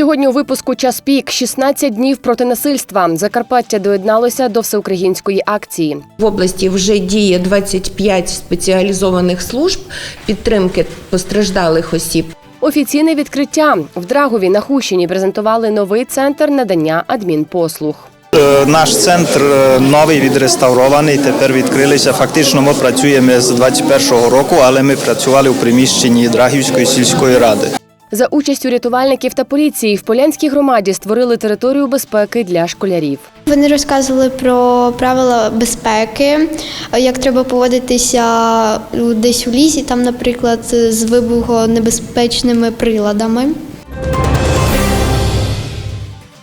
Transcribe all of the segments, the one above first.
Сьогодні у випуску час пік 16 днів проти насильства. Закарпаття доєдналося до всеукраїнської акції. В області вже діє 25 спеціалізованих служб підтримки постраждалих осіб. Офіційне відкриття в Драгові на Хущині презентували новий центр надання адмінпослуг. Е, Наш центр е, новий відреставрований. Тепер відкрилися. Фактично ми працюємо з 21-го року, але ми працювали у приміщенні Драгівської сільської ради. За участю рятувальників та поліції в Полянській громаді створили територію безпеки для школярів. Вони розказували про правила безпеки, як треба поводитися ну, десь у лісі, там, наприклад, з вибухонебезпечними приладами.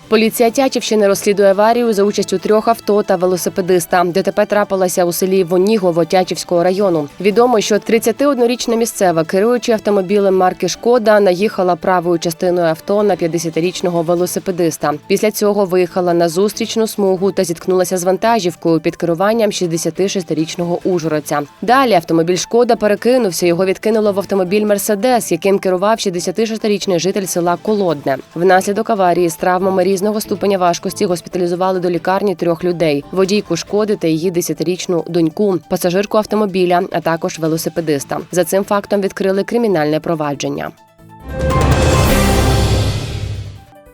Поліція Тячівщини розслідує аварію за участю трьох авто та велосипедиста. ДТП трапилася у селі Вонігово Тячівського району. Відомо, що 31-річна місцева, керуючи автомобілем марки Шкода, наїхала правою частиною авто на 50-річного велосипедиста. Після цього виїхала на зустрічну смугу та зіткнулася з вантажівкою під керуванням 66-річного ужгородця. Далі автомобіль Шкода перекинувся. Його відкинуло в автомобіль Мерседес, яким керував 66-річний житель села Колодне. Внаслідок аварії з травмами різного ступеня важкості госпіталізували до лікарні трьох людей: водійку шкоди та її 10-річну доньку, пасажирку автомобіля, а також велосипедиста. За цим фактом відкрили кримінальне провадження.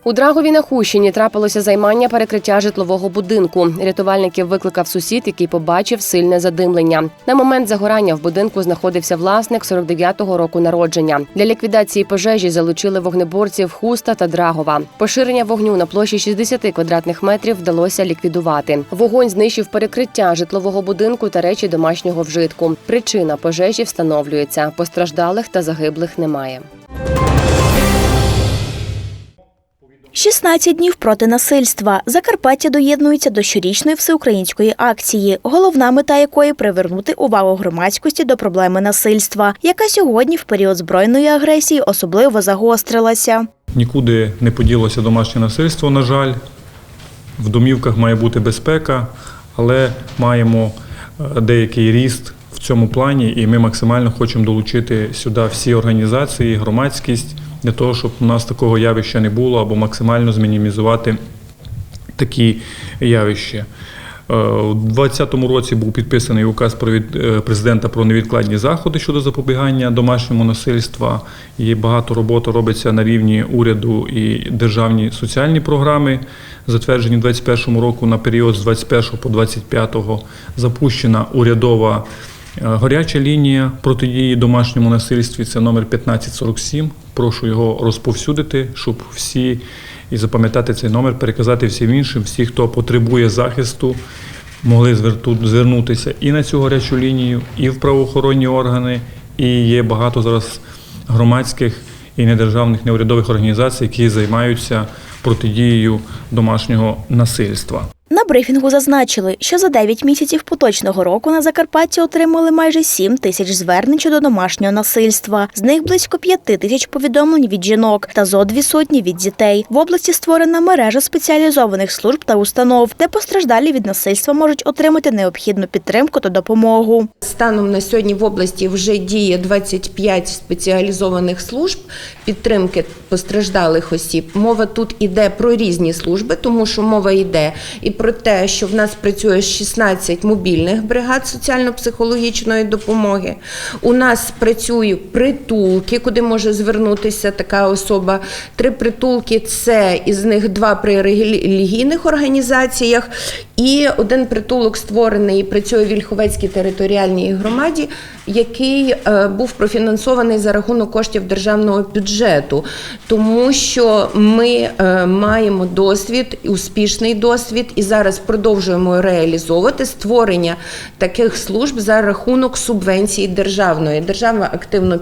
У Драгові на Хущині трапилося займання перекриття житлового будинку. Рятувальників викликав сусід, який побачив сильне задимлення. На момент загорання в будинку знаходився власник 49-го року народження. Для ліквідації пожежі залучили вогнеборців Хуста та Драгова. Поширення вогню на площі 60 квадратних метрів вдалося ліквідувати. Вогонь знищив перекриття житлового будинку та речі домашнього вжитку. Причина пожежі встановлюється. Постраждалих та загиблих немає. 16 днів проти насильства. Закарпаття доєднується до щорічної всеукраїнської акції, головна мета якої привернути увагу громадськості до проблеми насильства, яка сьогодні в період збройної агресії особливо загострилася. Нікуди не поділося домашнє насильство, на жаль. В домівках має бути безпека, але маємо е, деякий ріст в цьому плані, і ми максимально хочемо долучити сюди всі організації, громадськість для того, щоб у нас такого явища не було, або максимально змінімізувати такі явища. Е, У 2020 році був підписаний указ е, президента про невідкладні заходи щодо запобігання домашньому насильства. І багато роботи робиться на рівні уряду і державні соціальні програми, затверджені в 2021 року на період з 21 по 25 запущена урядова е, гаряча лінія протидії домашньому насильстві. Це номер 1547. Прошу його розповсюдити, щоб всі і запам'ятати цей номер, переказати всім іншим, всі, хто потребує захисту, могли звернутися і на цю гарячу лінію, і в правоохоронні органи. І є багато зараз громадських і недержавних неурядових організацій, які займаються протидією домашнього насильства. На брифінгу зазначили, що за 9 місяців поточного року на Закарпатті отримали майже 7 тисяч звернень щодо домашнього насильства. З них близько 5 тисяч повідомлень від жінок та зо дві сотні від дітей. В області створена мережа спеціалізованих служб та установ, де постраждалі від насильства можуть отримати необхідну підтримку та допомогу. Станом на сьогодні в області вже діє 25 спеціалізованих служб підтримки постраждалих осіб. Мова тут іде про різні служби, тому що мова йде і про те, що в нас працює 16 мобільних бригад соціально-психологічної допомоги. У нас працюють притулки, куди може звернутися така особа. Три притулки це із них два при релігійних організаціях, і один притулок створений і працює в Вільховецькій територіальній громаді, який е, був профінансований за рахунок коштів державного бюджету, тому що ми е, маємо досвід, успішний досвід, і зараз продовжуємо реалізовувати створення таких служб за рахунок субвенції державної. Держава активно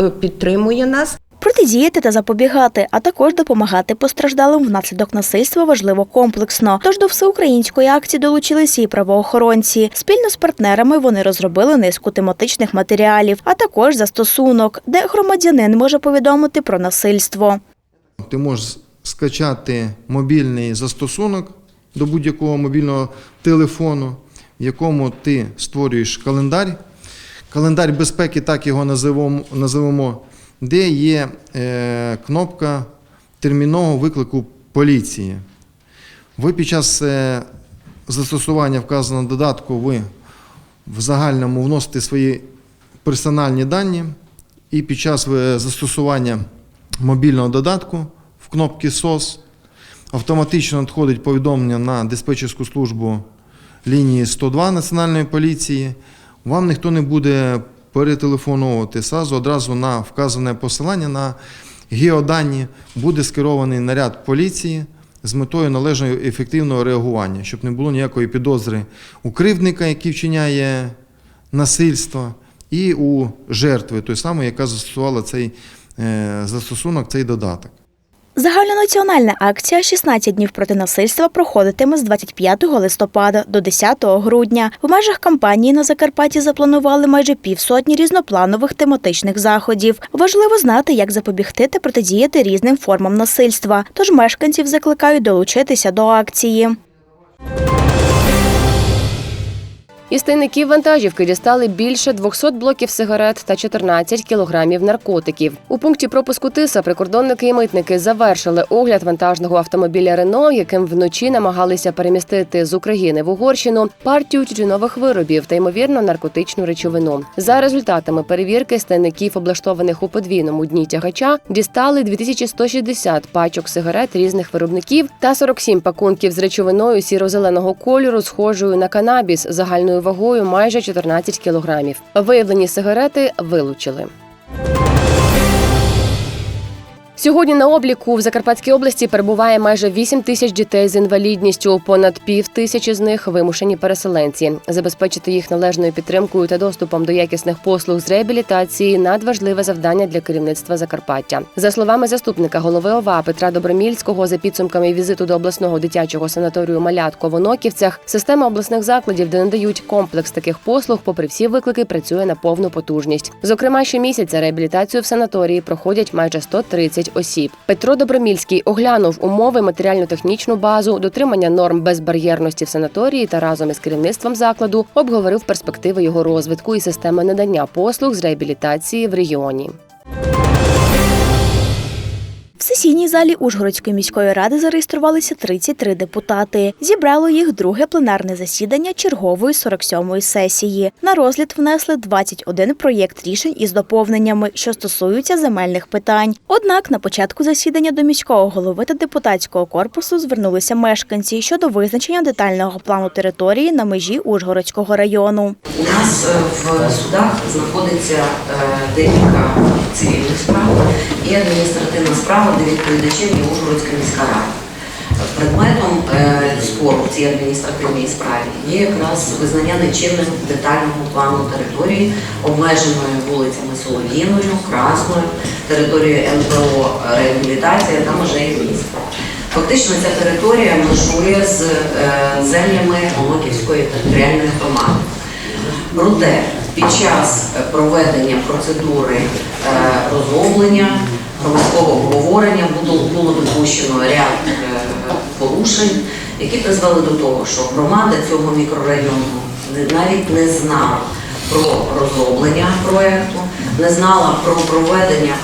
е, підтримує нас. Протидіяти та запобігати, а також допомагати постраждалим внаслідок насильства важливо комплексно. Тож до всеукраїнської акції долучилися і правоохоронці. Спільно з партнерами вони розробили низку тематичних матеріалів, а також застосунок, де громадянин може повідомити про насильство. Ти можеш скачати мобільний застосунок до будь-якого мобільного телефону, в якому ти створюєш календар. Календар безпеки, так його називемо, де є е, кнопка термінового виклику поліції. Ви під час е, застосування вказаного додатку ви в загальному вносите свої персональні дані, і під час е, застосування мобільного додатку в кнопки SOS автоматично надходить повідомлення на диспетчерську службу лінії 102 Національної поліції. Вам ніхто не буде перетелефоновувати. САЗу одразу на вказане посилання на геодані буде скерований наряд поліції з метою належного ефективного реагування, щоб не було ніякої підозри у кривдника, який вчиняє насильство, і у жертви, той самої, яка застосувала цей е, застосунок, цей додаток. Загальнонаціональна акція «16 днів проти насильства проходитиме з 25 листопада до 10 грудня. В межах кампанії на Закарпатті запланували майже півсотні різнопланових тематичних заходів. Важливо знати, як запобігти та протидіяти різним формам насильства. Тож мешканців закликають долучитися до акції. Із тайників вантажівки дістали більше 200 блоків сигарет та 14 кілограмів наркотиків. У пункті пропуску тиса прикордонники і митники завершили огляд вантажного автомобіля Рено, яким вночі намагалися перемістити з України в Угорщину партію тютюнових виробів та ймовірно наркотичну речовину. За результатами перевірки з тайників, облаштованих у подвійному дні тягача, дістали 2160 пачок сигарет різних виробників та 47 пакунків з речовиною сіро-зеленого кольору, схожою на канабіс загальною вагою майже 14 кілограмів. Виявлені сигарети вилучили. Сьогодні на обліку в Закарпатській області перебуває майже 8 тисяч дітей з інвалідністю. Понад пів тисячі з них вимушені переселенці. Забезпечити їх належною підтримкою та доступом до якісних послуг з реабілітації надважливе завдання для керівництва Закарпаття. За словами заступника голови ОВА Петра Добромільського, за підсумками візиту до обласного дитячого санаторію Малятко в Оноківцях, система обласних закладів, де надають комплекс таких послуг, попри всі виклики, працює на повну потужність. Зокрема, щомісяця реабілітацію в санаторії проходять майже 130 осіб. Петро Добромільський оглянув умови, матеріально-технічну базу, дотримання норм безбар'єрності в санаторії та разом із керівництвом закладу обговорив перспективи його розвитку і системи надання послуг з реабілітації в регіоні. Сесійній залі Ужгородської міської ради зареєструвалися 33 депутати. Зібрало їх друге пленарне засідання чергової 47-ї сесії. На розгляд внесли 21 проєкт рішень із доповненнями, що стосуються земельних питань. Однак на початку засідання до міського голови та депутатського корпусу звернулися мешканці щодо визначення детального плану території на межі Ужгородського району. У нас е, в судах знаходиться е, декілька цивільних справ і адміністративна справа, де відповідачем є Ужгородська міська рада. Предметом е, спору в цій адміністративній справі є якраз визнання нечинним детального плану території, обмеженою вулицями Солов'їною, Красною, територією НПО реабілітація та межею міста. Фактично ця територія межує з е, землями Оноківської територіальної громади. Проте під час проведення процедури е, розроблення громадського обговорення було, було допущено ряд е, порушень, які призвели до того, що громада цього мікрорайону навіть не знала про розроблення проєкту, не знала про проведення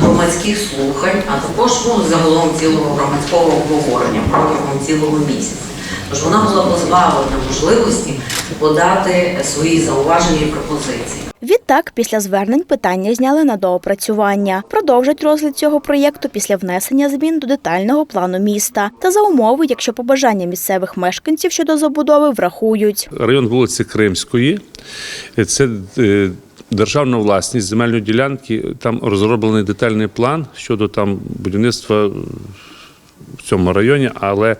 громадських слухань, а також ну, загалом цілого громадського обговорення протягом цілого місяця. Тож вона була позбавлена можливості подати свої зауваження і пропозиції. Відтак, після звернень питання зняли на доопрацювання. Продовжать розгляд цього проєкту після внесення змін до детального плану міста та за умови, якщо побажання місцевих мешканців щодо забудови врахують. Район вулиці Кримської це е, державна власність земельної ділянки. Там розроблений детальний план щодо там будівництва в цьому районі, але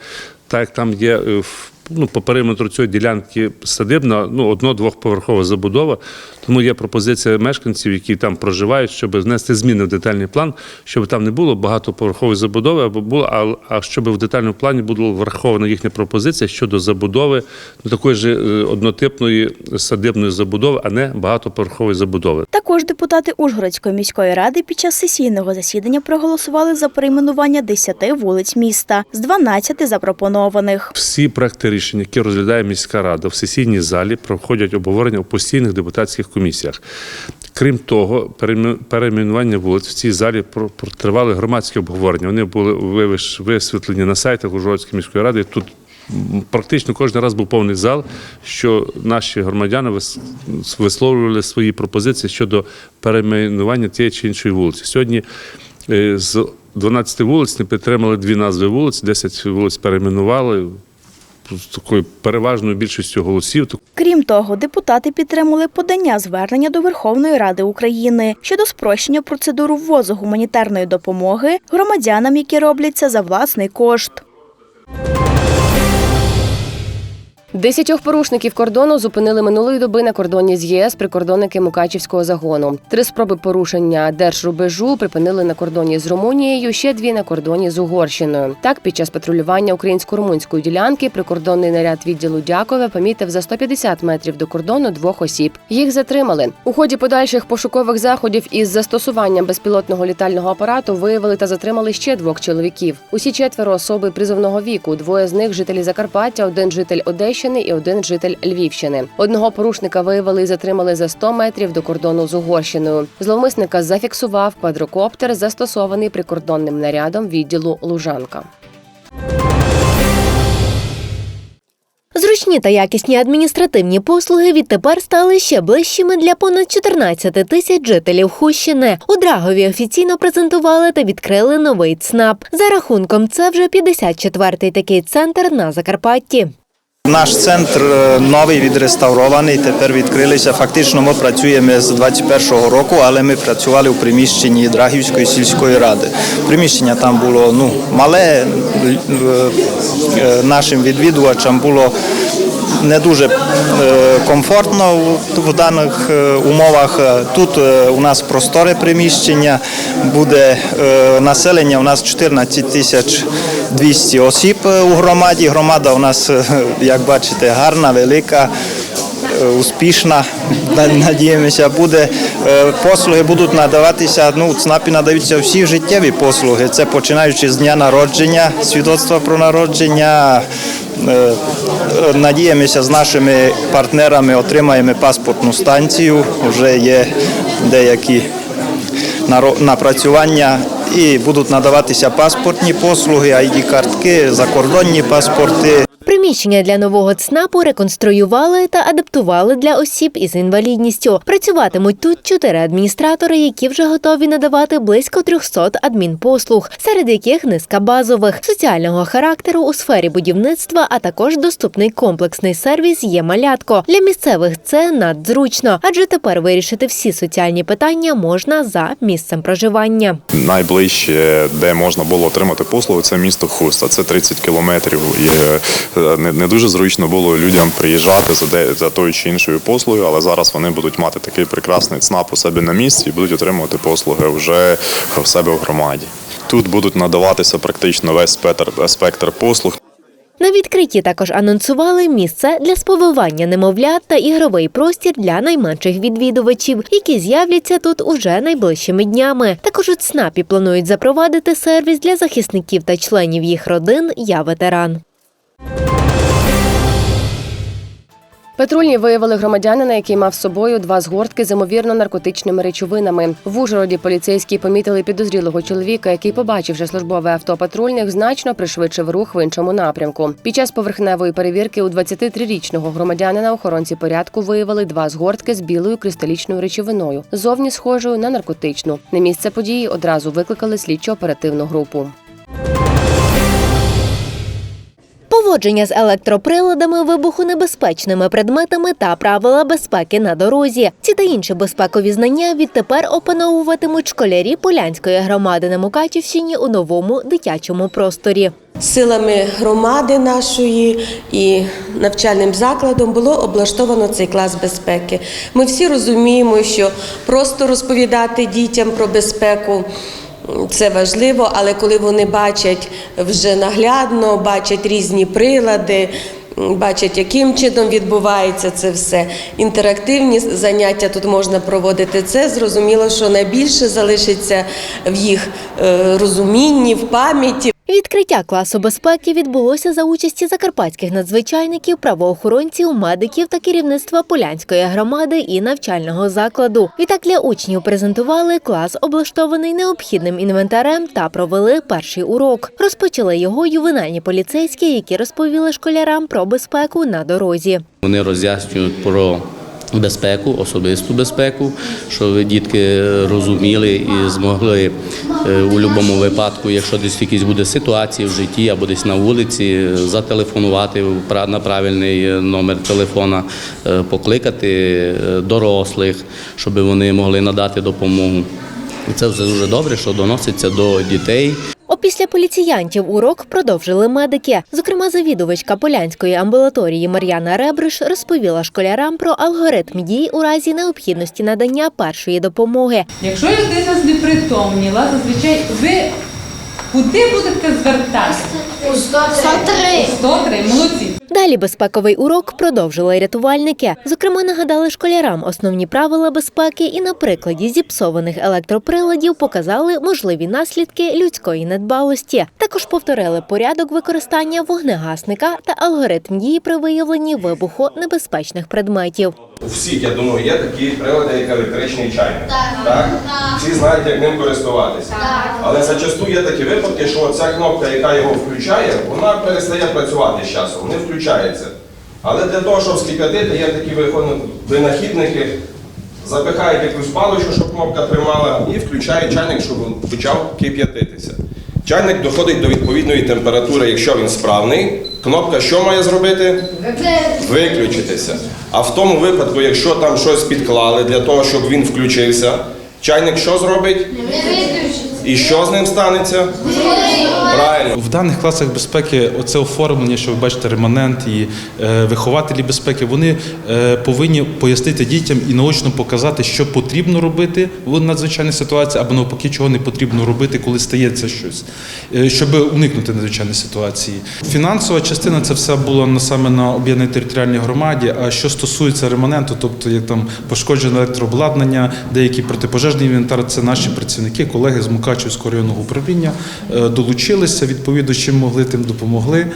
так як там є е, в- ну, по периметру цієї ділянки садибна, ну, одно-двохповерхова забудова, тому є пропозиція мешканців, які там проживають, щоб внести зміни в детальний план, щоб там не було багатоповерхової забудови, або було, а, а щоб в детальному плані була врахована їхня пропозиція щодо забудови ну, такої ж е, однотипної садибної забудови, а не багатоповерхової забудови. Також депутати Ужгородської міської ради під час сесійного засідання проголосували за перейменування 10 вулиць міста з 12 запропонованих. Всі проекти рішень, які розглядає міська рада в сесійній залі, проходять обговорення у постійних депутатських комісіях. Крім того, перейменування вулиць в цій залі тривали громадські обговорення. Вони були висвітлені на сайтах Ужгородської міської ради. Тут практично кожен раз був повний зал, що наші громадяни вис- висловлювали свої пропозиції щодо перейменування тієї чи іншої вулиці. Сьогодні е, з 12 вулиць не підтримали дві назви вулиць, 10 вулиць перейменували з такою переважною більшістю голосів. Крім того, депутати підтримали подання звернення до Верховної Ради України щодо спрощення процедуру ввозу гуманітарної допомоги громадянам, які робляться за власний кошт. Десятьох порушників кордону зупинили минулої доби на кордоні з ЄС прикордонники Мукачівського загону. Три спроби порушення держрубежу припинили на кордоні з Румунією, ще дві на кордоні з Угорщиною. Так, під час патрулювання українсько-румунської ділянки прикордонний наряд відділу Дякове помітив за 150 метрів до кордону двох осіб. Їх затримали. У ході подальших пошукових заходів із застосуванням безпілотного літального апарату виявили та затримали ще двох чоловіків. Усі четверо особи призовного віку. Двоє з них жителі Закарпаття, один житель Одещини і один житель Львівщини. Одного порушника виявили і затримали за 100 метрів до кордону з Угорщиною. Зловмисника зафіксував квадрокоптер, застосований прикордонним нарядом відділу Лужанка. Зручні та якісні адміністративні послуги відтепер стали ще ближчими для понад 14 тисяч жителів Хущини. У Драгові офіційно презентували та відкрили новий ЦНАП. За рахунком, це вже 54-й такий центр на Закарпатті. Наш центр е, новий відреставрований. Тепер відкрилися. Фактично ми працюємо з 21-го року, але ми працювали у приміщенні Драгівської сільської ради. Приміщення там було ну мале. е, е, Нашим відвідувачам було не дуже комфортно в- даних умовах. Тут у нас просторе приміщення, буде населення. У нас 14 тисяч 200 осіб е, у громаді. Громада у нас, е, як бачите, гарна, велика. е, Успішна, надіємося, буде. Послуги будуть надаватися. Ну, у ЦНАПі надаються всі життєві послуги. Це починаючи з дня народження, свідоцтва про народження. Надіємося, з нашими партнерами отримаємо паспортну станцію. Вже є деякі напрацювання і будуть надаватися паспортні послуги, ID-картки, закордонні паспорти. Приміщення для нового ЦНАПу реконструювали та адаптували для осіб із інвалідністю. Працюватимуть тут чотири адміністратори, які вже готові надавати близько 300 адмінпослуг, серед яких низка базових соціального характеру у сфері будівництва, а також доступний комплексний сервіс є малятко. Для місцевих це надзручно, адже тепер вирішити всі соціальні питання можна за місцем проживання. Найближче, де можна було отримати послугу, це місто Хуста. Це 30 кілометрів. Не, не дуже зручно було людям приїжджати за, де, за тою чи іншою послугою, але зараз вони будуть мати такий прекрасний ЦНАП у себе на місці і будуть отримувати послуги вже в себе в громаді. Тут будуть надаватися практично весь спектр, спектр послуг. На відкритті також анонсували місце для сповивання немовлят та ігровий простір для найменших відвідувачів, які з'являться тут уже найближчими днями. Також у ЦНАПі планують запровадити сервіс для захисників та членів їх родин Я ветеран. Патрульні виявили громадянина, який мав з собою два згортки з ймовірно наркотичними речовинами. В Ужгороді поліцейські помітили підозрілого чоловіка, який, побачивши службове авто патрульних, значно пришвидшив рух в іншому напрямку. Під час поверхневої перевірки у 23-річного громадянина охоронці порядку виявили два згортки з білою кристалічною речовиною, зовні схожою на наркотичну. На місце події одразу викликали слідчо-оперативну групу. Поводження з електроприладами, вибухонебезпечними предметами та правила безпеки на дорозі. Ці та інші безпекові знання відтепер опановуватимуть школярі Полянської громади на Мукачівщині у новому дитячому просторі. Силами громади нашої і навчальним закладом було облаштовано цей клас безпеки. Ми всі розуміємо, що просто розповідати дітям про безпеку. Це важливо, але коли вони бачать вже наглядно, бачать різні прилади, бачать, яким чином відбувається це все. Інтерактивні заняття тут можна проводити. Це зрозуміло, що найбільше залишиться в їх е, розумінні, в пам'яті. Відкриття класу безпеки відбулося за участі закарпатських надзвичайників, правоохоронців, медиків та керівництва Полянської громади і навчального закладу. Відтак для учнів презентували клас, облаштований необхідним інвентарем, та провели перший урок. Розпочали його ювенальні поліцейські, які розповіли школярам про безпеку на дорозі. Вони роз'яснюють про безпеку, особисту безпеку, щоб дітки розуміли і змогли е, у будь-якому випадку, якщо десь якісь буде ситуації в житті або десь на вулиці, зателефонувати на правильний номер телефона, е, покликати е, дорослих, щоб вони могли надати допомогу. Це все дуже добре, що доноситься до дітей. Опісля поліціянтів урок продовжили медики. Зокрема, завідувачка Полянської амбулаторії Мар'яна Ребриш розповіла школярам про алгоритм дій у разі необхідності надання першої допомоги. Якщо людина знепритомніла, зазвичай ви куди будете звертатися? 103. 103, молодці. Далі безпековий урок продовжили рятувальники. Зокрема, нагадали школярам основні правила безпеки і на прикладі зіпсованих електроприладів показали можливі наслідки людської недбалості. Також повторили порядок використання вогнегасника та алгоритм дії при виявленні вибуху небезпечних предметів. У всіх, я думаю, є такі прилади, як електричний чайник. Так? Всі знають, як ним користуватися. Але зачасту є такі випадки, що ця кнопка, яка його включає, вона перестає працювати з часом, не включається. Але для того, щоб скип'ятити, є такі винахідники, запихають якусь паличку, щоб кнопка тримала, і включають чайник, щоб він почав кип'ятитися. Чайник доходить до відповідної температури, якщо він справний. Кнопка що має зробити? Виключитися. А в тому випадку, якщо там щось підклали для того, щоб він включився, чайник що зробить? І що з ним станеться? Правильно. В даних класах безпеки оце оформлення, що ви бачите, реманент і е, вихователі безпеки, вони е, повинні пояснити дітям і наочно показати, що потрібно робити в надзвичайній ситуації, або навпаки, чого не потрібно робити, коли стається щось, е, щоб уникнути надзвичайної ситуації. Фінансова частина це все було саме на об'єднаній територіальній громаді. А що стосується реманенту, тобто як там пошкоджене електрообладнання, деякий протипожежний інвентар, це наші працівники, колеги з Мукачівського районного управління е, долучилися, відповідно, чим могли, тим допомогли.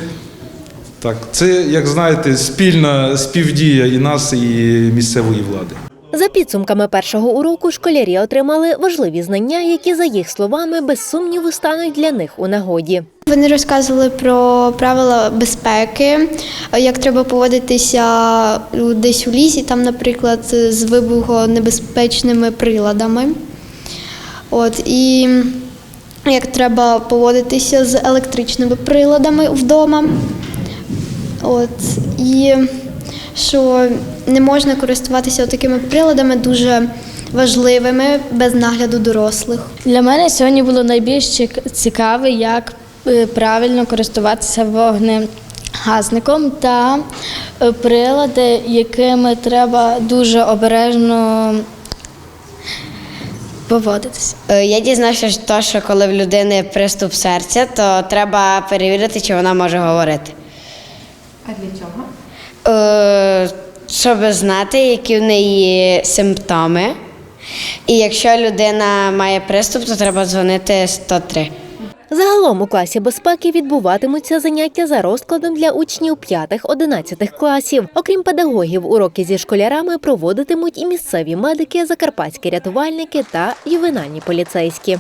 Так, це, як знаєте, спільна співдія і нас, і місцевої влади. За підсумками першого уроку школярі отримали важливі знання, які, за їх словами, без сумніву стануть для них у нагоді. Вони розказували про правила безпеки, як треба поводитися десь у лісі, там, наприклад, з вибухонебезпечними приладами. От, і як треба поводитися з електричними приладами вдома. От, і що не можна користуватися такими приладами дуже важливими без нагляду дорослих. Для мене сьогодні було найбільш цік- цікаве, як е, правильно користуватися вогнегасником та е, прилади, якими треба дуже обережно поводитися. Е, Я дізнався, що то, що коли в людини приступ серця, то треба перевірити, чи вона може говорити. А для чого? Е, Щоб знати, які в неї симптоми. І якщо людина має приступ, то треба дзвонити 103. Загалом у класі безпеки відбуватимуться заняття за розкладом для учнів 5-11 класів. Окрім педагогів, уроки зі школярами проводитимуть і місцеві медики, закарпатські рятувальники та ювенальні поліцейські.